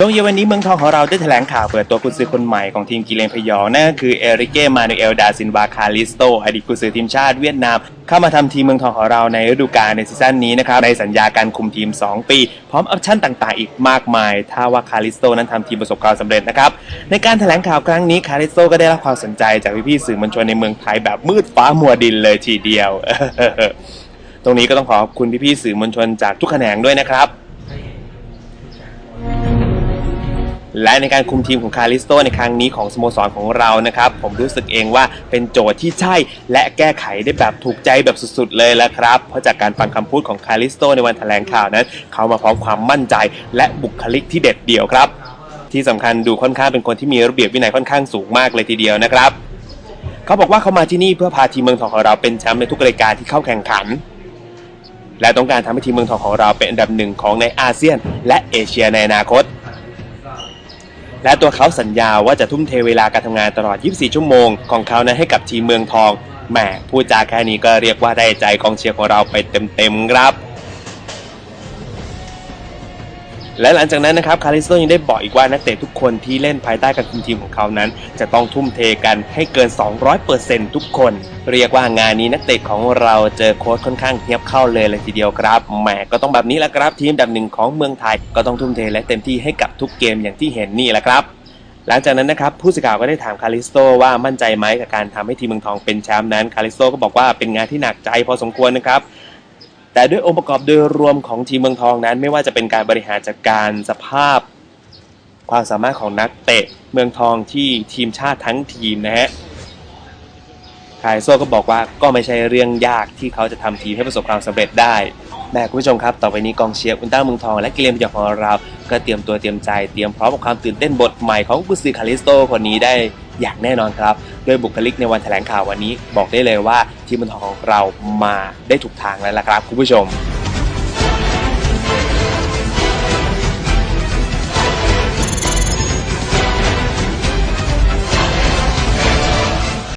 โรงเย็นวันนี้เมืองทองของเราได้แถลงข่าวเปิดตัวกุญซือคนใหม่ของทีมกิเลนพยองนั่นก็คือเอริเกมานูเอลดาซินวาคาลิสโตอดีตกุญซือทีมชาติเวียดนาม เข้ามาทำทีมเมืองทองของเราในฤดูกาลในซีซั่นนี้นะครับในสัญญาการคุมทีม 2 ปี พร้อมออปชั่นต่างๆ อีกมากมาย ถ้าว่าคาลิสโตนั้นทำทีมประสบความสำเร็จนะครับในการแถลงข่าวครั้งนี้คาลิสโตก็ได้รับความสนใจจากพี่ๆสื่อมวลชนในเมืองไทยแบบมืดฟ้ามัวดินเลยทีเดียว ตรงนี้ก็ต้องขอขอบคุณพี่ๆสื่อมวลชนจากทุกแขนงด้วยนะครับ และในการคุมทีมของคาริสโตในครั้งนี้ของสโมสรของเรานะครับ ผมรู้สึกเองว่าเป็นโจทย์ที่ใช่ และแก้ไขได้แบบถูกใจแบบสุดๆเลยและครับ เพราะจากการฟังคำพูดของคาริสโตในวันแถลงข่าวนั้น เขามาพร้อมความมั่นใจ และบุคลิกที่เด็ดเดี่ยวครับ ที่สำคัญดูค่อนข้างเป็นคนที่มีระเบียบวินัยค่อนข้างสูงมากเลยทีเดียวนะครับเขาบอกว่าเขามาที่นี่เพื่อพาทีมเมืองทองของเราเป็นแชมป์ในทุกรายการที่เข้าแข่งขันและต้องการทำให้ทีมเมืองทองของเราเป็นอันดับหนึ่งของในอาเซียน และเอเชียในอนาคต และตัวเขาสัญญาว่าจะทุ่มเทเวลาการทำงานตลอด 24 ชั่วโมงของเขานั้นให้กับทีมเมืองทองแหมพูดจาแค่นี้ก็เรียกว่าได้ใจกองเชียร์ของเราไปเต็มๆครับ และหลังจากนั้นนะครับคาริสโตยังได้บอกอีกว่านักเตะทุกคนที่เล่นภายใต้การคุมทีมของเขานั้น จะต้องทุ่มเทกันให้เกิน 200%ทุกคน เรียกว่างานนี้นักเตะของเราเจอโค้ชค่อนข้างเทียบเข้าเลยเลยทีเดียวครับแหมก็ต้องแบบนี้แหละครับทีมดับหนึ่งของเมืองไทยก็ต้องทุ่มเทและเต็มที่ให้กับทุกเกมอย่างที่เห็นนี่แหละครับหลังจากนั้นนะครับผู้สื่อข่าวก็ได้ถามคาริสโตว่ามั่นใจไหมกับการทำให้ทีมเมืองทองเป็นแชมป์นั้นคาริสโตก็บอกว่าเป็นงานที่หนักใจพอสมควรนะครับ แต่ด้วยองค์ประกอบโดยรวมของทีมเมืองทองนั้น ไม่ว่าจะเป็นการบริหารจัดการสภาพ ความสามารถของนักเตะเมืองทองที่ทีมชาติทั้งทีมนะฮะคายโซ่ก็บอกว่าก็ไม่ใช่เรื่องยากที่เขาจะทำทีมให้ประสบความสำเร็จได้แม่คุณผู้ชมครับ ต่อไปนี้กองเชียร์อุลตร้าเมืองทอง และกิเลนพยองของเรา ก็เตรียมตัวเตรียมใจเตรียมพร้อมกับความตื่นเต้นบทใหม่ของกุซือคาริสโตคนนี้ได้ อย่างแน่นอนครับ โดยบุคลิกในวันแถลงข่าววันนี้บอกได้เลยว่าทีมบอลทองของเรามาได้ถูกทางแล้วล่ะครับคุณผู้ชม